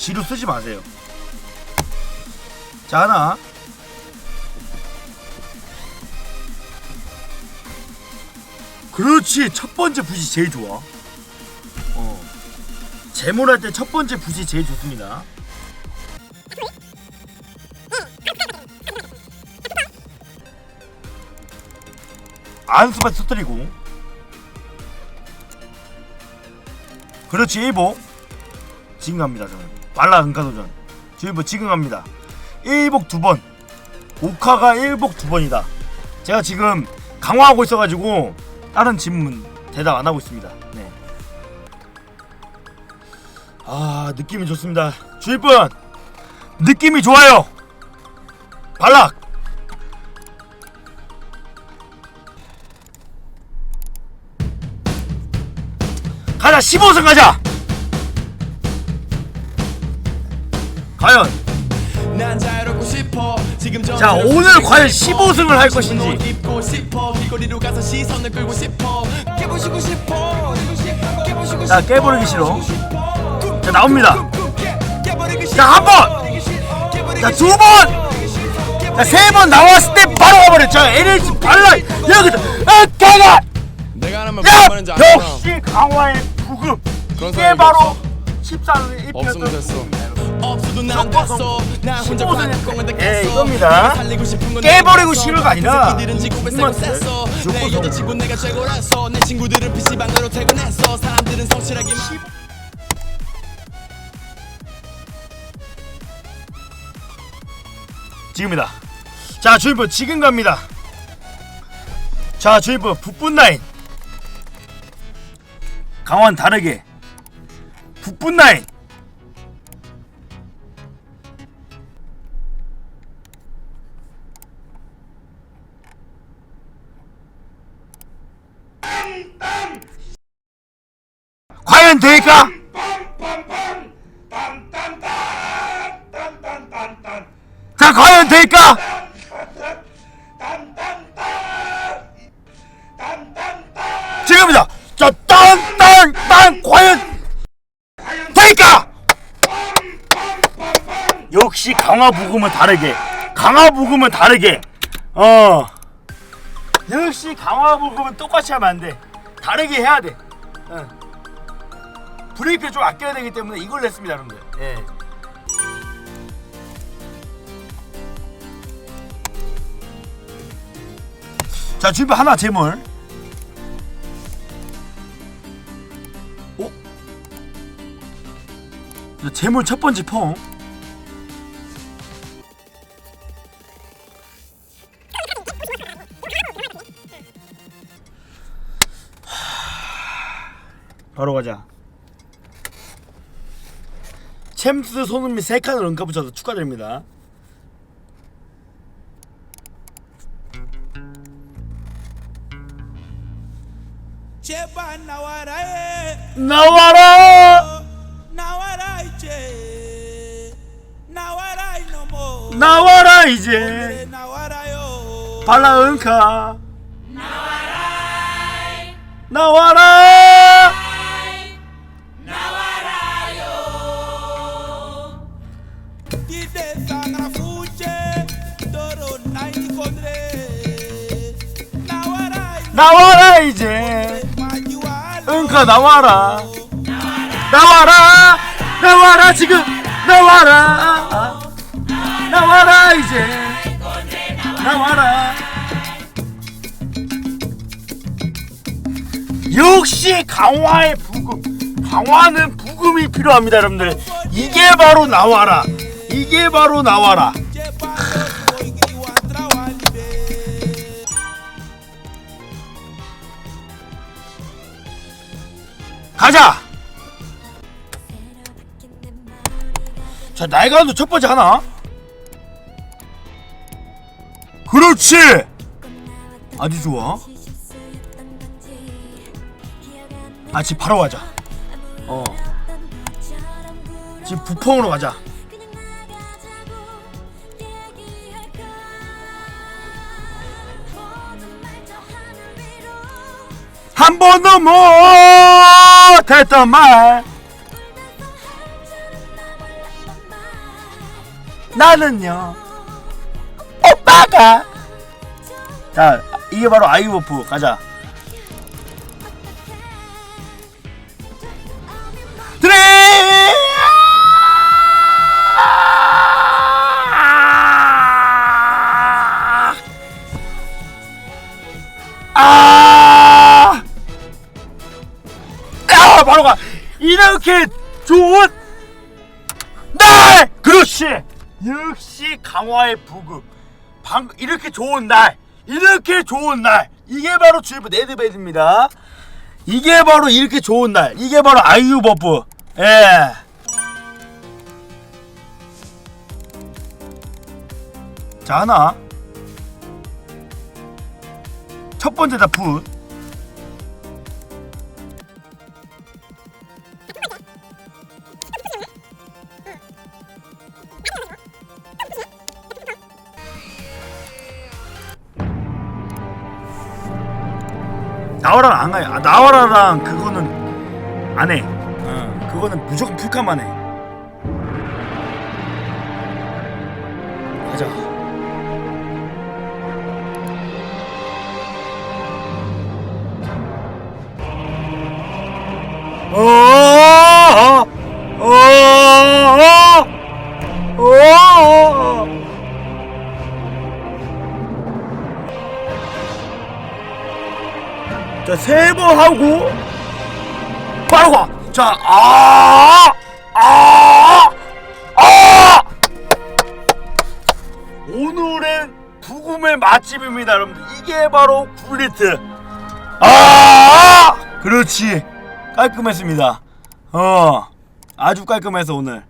지루 쓰지 마세요. 자 하나. 그렇지 첫 번째 붓이 제일 좋아. 어. 재물할 때 첫 번째 붓이 제일 좋습니다. 안수만 터뜨리고 그렇지 1복 지금 갑니다 저는 빨라 은가도전. 지금 뭐 지금 갑니다. 1복 두번. 오카가 1복 두 번이다. 제가 지금 강화하고 있어가지고 다른 질문 대답 안 하고 있습니다. 네. 아 느낌이 좋습니다. 주일분 느낌이 좋아요. 발락. 가자 15승 가자 과연? 자 오늘 과연 15승을 할 것인지. 자 깨버리기 싫어. 자 나옵니다. 자 한번. 자 두 번. 자 세 번 나왔을 때 바로 가버려 자 에너지 발라 여기서 하나만 야 역시 강화의 부금. 그런 이게 바로 14를 없으면 됐어 없어도 난 됐어 나 혼자 15승 반건데 예, 깼어 이겁니다. 살리고 싶은 건 깨버리고 내가 싶은 거 아니라 새끼들은 세고 정말 셌어 내 무조건 여자친구 내가 최고라서 내 친구들은 PC방으로 퇴근했어 사람들은 성실하게 지금이다. 자, 주인분 지금 갑니다. 자, 주인분 북분 라인. 강원 다르게. 북분 라인. 과연 될까? 자, 과연 될까? 지금이다. 자, 땅땅땅 과연 될까? 역시 강화 부금은 다르게. 강화 부금은 다르게. 어. 역시 강화 부금은 똑같이 하면 안 돼. 다르게 해야 돼. 어. 브레이크를 좀 아껴야 되기 때문에 이걸 냈습니다, 여러분들. 예. 자, 준비 하나 재물. 오? 자, 재물 첫 번째 펑. 바로 가자. 챔스 손흥민 세 칸을 응가 붙여서 축하드립니다. 제발 나와라 해. 나와라! 나와라 이제. 나와라 이놈아 나와라 이제. 발라 응카. 나와라 나와라 이제. 응카 나와라. 나와라 나와라 지금. 나와라. 나와라 이제. 나와라. 역시 강화의 부금 강화는 부금이 필요합니다 여러분들. 이게 바로 나와라. 이게 바로 나와라 가자! 자 날가도 첫 번째 하나? 그렇지! 아주 좋아. 아 지금 바로 가자. 어. 지금 부펑으로 가자 한 번도 못했던 말. 나는요 오빠가. 자 이게 바로 아이오프. 가자. 이렇게 좋은 날! 그렇지! 역시 강화의 부급. 방, 이렇게 좋은 날! 이렇게 좋은 날! 이게 바로 주입부 네드베드입니다. 이게 바로 이렇게 좋은 날. 이게 바로 아이유 버프. 예. 자, 하나. 첫 번째 다, 풋. 나와라 안 가요. 아, 나와라랑 그거는 안 해. 어, 그거는 무조건 풀카만 해. 가자. 어, 세번 하고 바로 가. 자, 아! 아! 아! 오늘은 부금의 맛집입니다, 여러분들. 이게 바로 굴리트. 아! 그렇지. 깔끔했습니다. 어. 아주 깔끔해서 오늘.